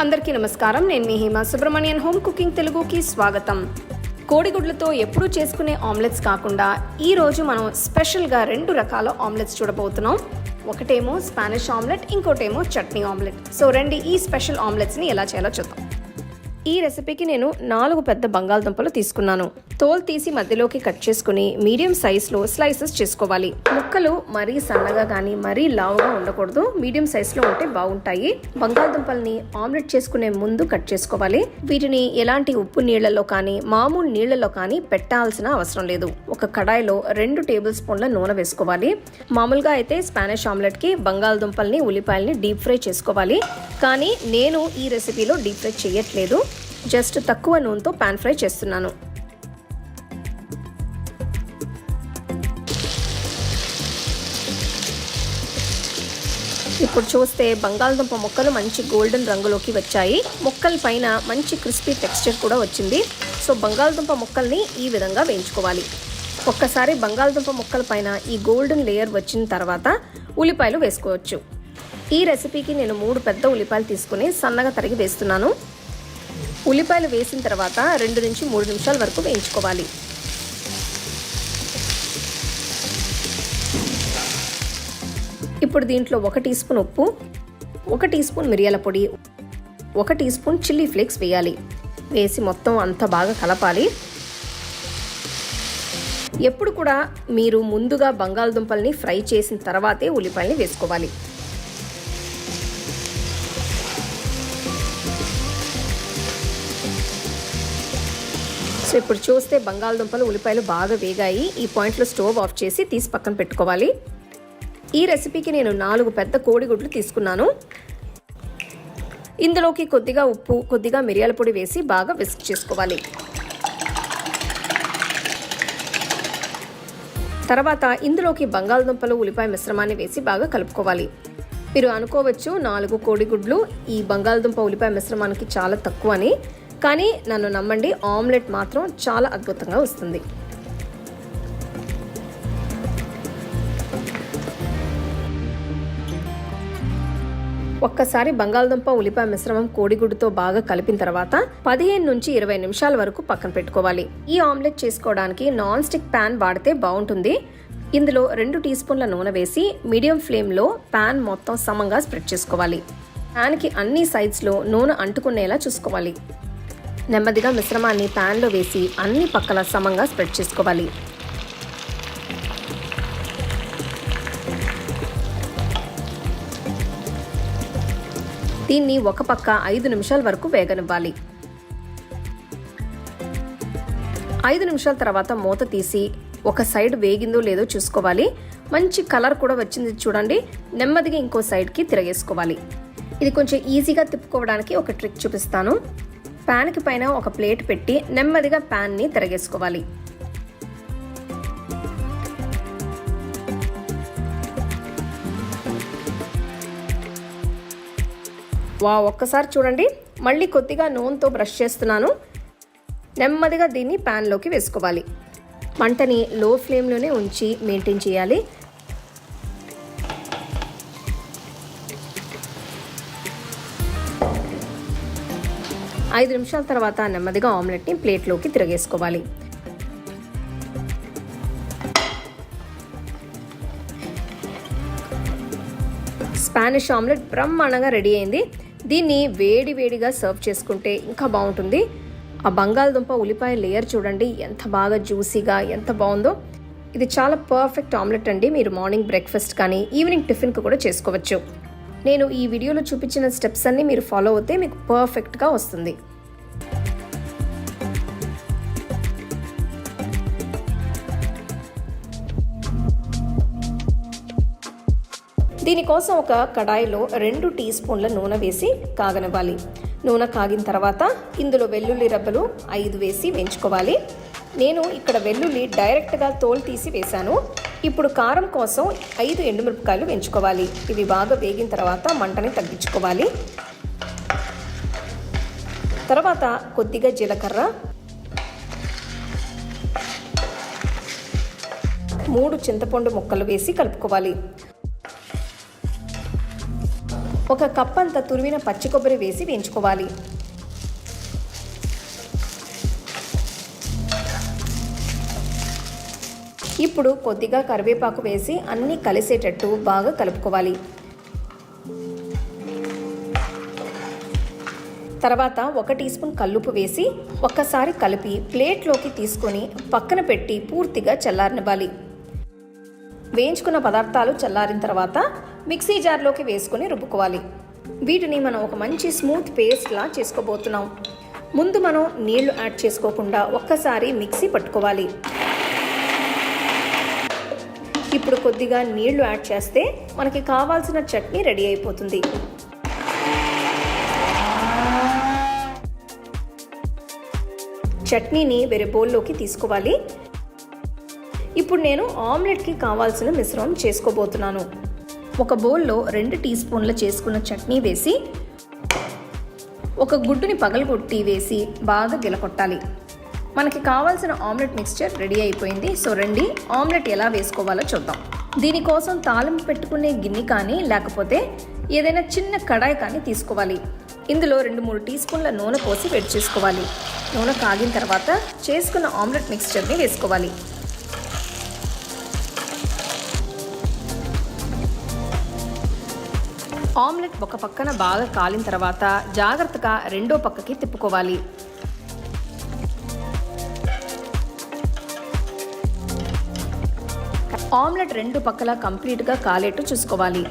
అందరికీ నమస్కారం. నేను మీ హేమ సుబ్రహ్మణ్యన్. హోమ్ కుకింగ్ తెలుగుకి స్వాగతం. కోడిగుడ్లతో ఎప్పుడూ చేసుకునే ఆమ్లెట్స్ కాకుండా ఈరోజు మనం స్పెషల్గా రెండు రకాల ఆమ్లెట్స్ చూడబోతున్నాం. ఒకటేమో స్పానిష్ ఆమ్లెట్ ఇంకోటేమో చట్నీ ఆమ్లెట్. సో రండి ఈ స్పెషల్ ఆమ్లెట్స్ని ఎలా చేయాలో చూద్దాం. ఈ రెసిపీకి నేను నాలుగు పెద్ద బంగాళదుంపలు తీసుకున్నాను. తోలు తీసి మధ్యలోకి కట్ చేసుకుని మీడియం సైజ్లో స్లైసెస్ చేసుకోవాలి. ముక్కలు మరీ సన్నగా కానీ మరీ లావుగా ఉండకూడదు. మీడియం సైజ్లో ఉంటే బాగుంటాయి. బంగాళదుంపల్ని ఆమ్లెట్ చేసుకునే ముందు కట్ చేసుకోవాలి. వీటిని ఎలాంటి ఉప్పు నీళ్ళలో కానీ మామూలు నీళ్ళలో కానీ పెట్టాల్సిన అవసరం లేదు. ఒక కడాయిలో రెండు టేబుల్ స్పూన్ల నూనె వేసుకోవాలి. మామూలుగా అయితే స్పానిష్ ఆమ్లెట్కి బంగాళదుంపల్ని ఉల్లిపాయల్ని డీప్ ఫ్రై చేసుకోవాలి. కానీ నేను ఈ రెసిపీలో డీప్ ఫ్రై చేయట్లేదు. జస్ట్ తక్కువ నూనెతో పాన్ ఫ్రై చేస్తున్నాను. ఇప్పుడు చూస్తే బంగాళదుంప ముక్కలు మంచి గోల్డెన్ రంగులోకి వచ్చాయి. మొక్కల పైన మంచి క్రిస్పీ టెక్స్చర్ కూడా వచ్చింది. సో బంగాళదుంప ముక్కల్ని ఈ విధంగా వేయించుకోవాలి. ఒక్కసారి బంగాళదుంప ముక్కల పైన ఈ గోల్డెన్ లేయర్ వచ్చిన తర్వాత ఉల్లిపాయలు వేసుకోవచ్చు. ఈ రెసిపీకి నేను మూడు పెద్ద ఉల్లిపాయలు తీసుకుని సన్నగా తరిగి వేస్తున్నాను. ఉల్లిపాయలు వేసిన తర్వాత రెండు నుంచి మూడు నిమిషాల వరకు వేయించుకోవాలి. ఇప్పుడు దీంట్లో ఒక టీ స్పూన్ ఉప్పు ఒక టీ స్పూన్ మిరియాల పొడి ఒక టీ స్పూన్ చిల్లీ ఫ్లేక్స్ వేయాలి. వేసి మొత్తం అంత బాగా కలపాలి. ఎప్పుడు కూడా మీరు ముందుగా బంగాళదుంపల్ని ఫ్రై చేసిన తర్వాతే ఉల్లిపాయల్ని వేసుకోవాలి. సో ఇప్పుడు చూస్తే బంగాళదుంపలు ఉల్లిపాయలు బాగా వేగాయి. ఈ పాయింట్లో స్టవ్ ఆఫ్ చేసి తీసి పక్కన పెట్టుకోవాలి. ఈ రెసిపీకి నేను నాలుగు పెద్ద కోడిగుడ్లు తీసుకున్నాను. ఇందులోకి కొద్దిగా ఉప్పు కొద్దిగా మిరియాల పొడి వేసి బాగా విస్క్ చేసుకోవాలి. తర్వాత ఇందులోకి బంగాళదుంపలు ఉల్లిపాయ మిశ్రమాన్ని వేసి బాగా కలుపుకోవాలి. మీరు అనుకోవచ్చు నాలుగు కోడిగుడ్లు ఈ బంగాళదుంప ఉల్లిపాయ మిశ్రమానికి చాలా తక్కువ అని కానీ నన్ను నమ్మండి ఆమ్లెట్ మాత్రం చాలా అద్భుతంగా వస్తుంది. ఒక్కసారి బంగాళదుంప ఉల్లిపాయ మిశ్రమం కోడిగుడ్డుతో బాగా కలిపిన తర్వాత పదిహేను నుంచి ఇరవై నిమిషాల వరకు పక్కన పెట్టుకోవాలి. ఈ ఆమ్లెట్ చేసుకోవడానికి నాన్ స్టిక్ ప్యాన్ వాడితే బాగుంటుంది. ఇందులో రెండు టీ స్పూన్ల నూనె వేసి మీడియం ఫ్లేమ్లో ప్యాన్ మొత్తం సమంగా స్ప్రెడ్ చేసుకోవాలి. ప్యాన్కి అన్ని సైడ్స్లో నూనె అంటుకునేలా చూసుకోవాలి. నెమ్మదిగా మిశ్రమాన్ని ప్యాన్లో వేసి అన్ని పక్కల సమంగా స్ప్రెడ్ చేసుకోవాలి. దీన్ని ఒక పక్క ఐదు నిమిషాల వరకు వేగనివ్వాలి. ఐదు నిమిషాల తర్వాత మూత తీసి ఒక సైడ్ వేగిందో లేదో చూసుకోవాలి. మంచి కలర్ కూడా వచ్చింది చూడండి. నెమ్మదిగా ఇంకో సైడ్కి తిరగేసుకోవాలి. ఇది కొంచెం ఈజీగా తిప్పుకోవడానికి ఒక ట్రిక్ చూపిస్తాను. ప్యాన్కి పైన ఒక ప్లేట్ పెట్టి నెమ్మదిగా ప్యాన్ని తిరగేసుకోవాలి. వా ఒక్కసారి చూడండి. మళ్ళీ కొద్దిగా నూనెతో బ్రష్ చేస్తున్నాను. నెమ్మదిగా దీన్ని ప్యాన్లోకి వేసుకోవాలి. మంటని లో ఫ్లేమ్లోనే ఉంచి మెయింటైన్ చేయాలి. ఐదు నిమిషాల తర్వాత నెమ్మదిగా ఆమ్లెట్ని ప్లేట్లోకి తిరగేసుకోవాలి. స్పానిష్ ఆమ్లెట్ బ్రహ్మాండంగా రెడీ అయింది. దీన్ని వేడి వేడిగా సర్వ్ చేసుకుంటే ఇంకా బాగుంటుంది. ఆ బంగాళదుంప ఉల్లిపాయ లేయర్ చూడండి ఎంత బాగా జ్యూసీగా ఎంత బాగుందో. ఇది చాలా పర్ఫెక్ట్ ఆమ్లెట్ అండి. మీరు మార్నింగ్ బ్రేక్ఫాస్ట్ కానీ ఈవినింగ్ టిఫిన్కి కూడా చేసుకోవచ్చు. నేను ఈ వీడియోలో చూపించిన స్టెప్స్ అన్నీ మీరు ఫాలో అవుతే మీకు పర్ఫెక్ట్గా వస్తుంది. దీనికోసం ఒక కడాయిలో రెండు టీ స్పూన్ల నూనె వేసి కాగనివ్వాలి. నూనె కాగిన తర్వాత ఇందులో వెల్లుల్లి రబ్బలు ఐదు వేసి వేయించుకోవాలి. నేను ఇక్కడ వెల్లుల్లి డైరెక్ట్గా తోలు తీసి వేశాను. ఇప్పుడు కారం కోసం ఐదు ఎండుమిరపకాయలు వేయించుకోవాలి. ఇవి బాగా వేగిన తర్వాత మంటని తగ్గించుకోవాలి. తర్వాత కొద్దిగా జీలకర్ర. మూడు చింతపండు ముక్కలు వేసి కలుపుకోవాలి. ఒక కప్ అంత తురిమిన పచ్చి కొబ్బరి వేసి వేయించుకోవాలి. ఇప్పుడు కొద్దిగా కరివేపాకు వేసి అన్నీ కలిసేటట్టు బాగా కలుపుకోవాలి. తర్వాత ఒక టీ స్పూన్ కల్లుపు వేసి ఒక్కసారి కలిపి ప్లేట్లోకి తీసుకొని పక్కన పెట్టి పూర్తిగా చల్లారనివ్వాలి. వేయించుకున్న పదార్థాలు చల్లారిన తర్వాత మిక్సీ జార్లోకి వేసుకొని రుబ్బుకోవాలి. వీటిని మనం ఒక మంచి స్మూత్ పేస్ట్లా చేసుకోబోతున్నాం. ముందు మనం నీళ్ళు యాడ్ చేసుకోకుండా ఒక్కసారి మిక్సీ పట్టుకోవాలి. ఇప్పుడు కొద్దిగా నీళ్ళు యాడ్ చేస్తే మనకి కావాల్సిన చట్నీ రెడీ అయిపోతుంది. చట్నీని వేరే బౌల్లోకి తీసుకోవాలి. ఇప్పుడు నేను ఆమ్లెట్కి కావాల్సిన మిశ్రమం చేసుకోబోతున్నాను. ఒక బౌల్లో రెండు టీ స్పూన్ల చేసుకున్న చట్నీ వేసి ఒక గుడ్డుని పగలగొట్టి వేసి బాగా గిలకొట్టాలి మనకి కావాల్సిన ఆమ్లెట్ మిక్స్చర్ రెడీ అయిపోయింది. సో రండి ఆమ్లెట్ ఎలా వేసుకోవాలో చూద్దాం. దీనికోసం తాలింపు పెట్టుకునే గిన్నె కానీ లేకపోతే ఏదైనా చిన్న కడాయి కానీ తీసుకోవాలి. ఇందులో రెండు మూడు టీ స్పూన్ల నూనె పోసి వేడి చేసుకోవాలి. నూనె కాగిన తర్వాత చేసుకున్న ఆమ్లెట్ మిక్స్చర్ని వేసుకోవాలి. ఆమ్లెట్ ఒక పక్కన బాగా కాలిన తర్వాత జాగ్రత్తగా రెండో పక్కకి తిప్పుకోవాలి. ఆమ్లెట్ రెండు పక్కల కంప్లీట్గా కాలేట్టు చూసుకోవాలి.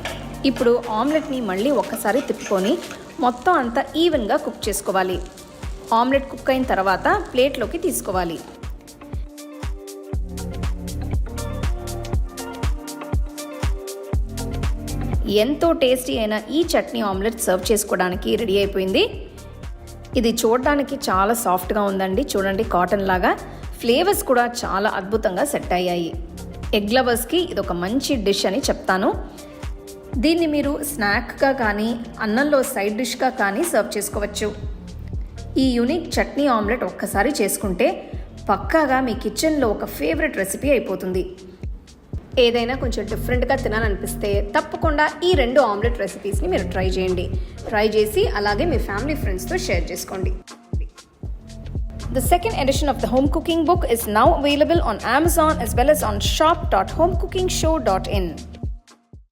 ఇప్పుడు ఆమ్లెట్ని మళ్ళీ ఒక్కసారి తిప్పుకొని మొత్తం అంతా ఈవెన్గా కుక్ చేసుకోవాలి. ఆమ్లెట్ కుక్ అయిన తర్వాత ప్లేట్లోకి తీసుకోవాలి. ఎంతో టేస్టీ అయిన ఈ చట్నీ ఆమ్లెట్ సర్వ్ చేసుకోవడానికి రెడీ అయిపోయింది. ఇది చూడడానికి చాలా సాఫ్ట్గా ఉందండి. చూడండి కాటన్ లాగా. ఫ్లేవర్స్ కూడా చాలా అద్భుతంగా సెట్ అయ్యాయి. ఎగ్ లవర్స్కి ఇది ఒక మంచి డిష్ అని చెప్తాను. దీన్ని మీరు స్నాక్గా కానీ అన్నంలో సైడ్ డిష్గా కానీ సర్వ్ చేసుకోవచ్చు. ఈ యూనిక్ చట్నీ ఆమ్లెట్ ఒక్కసారి చేసుకుంటే పక్కాగా మీ కిచెన్లో ఒక ఫేవరెట్ రెసిపీ అయిపోతుంది. ఏదైనా కొంచెం డిఫరెంట్గా తినాలనిపిస్తే తప్పకుండా ఈ రెండు ఆమ్లెట్ రెసిపీస్ని మీరు ట్రై చేయండి ట్రై చేసి అలాగే మీ ఫ్యామిలీ ఫ్రెండ్స్తో షేర్ చేసుకోండి The second edition of the home cooking book is now available on Amazon as well as on shop.homecookingshow.in.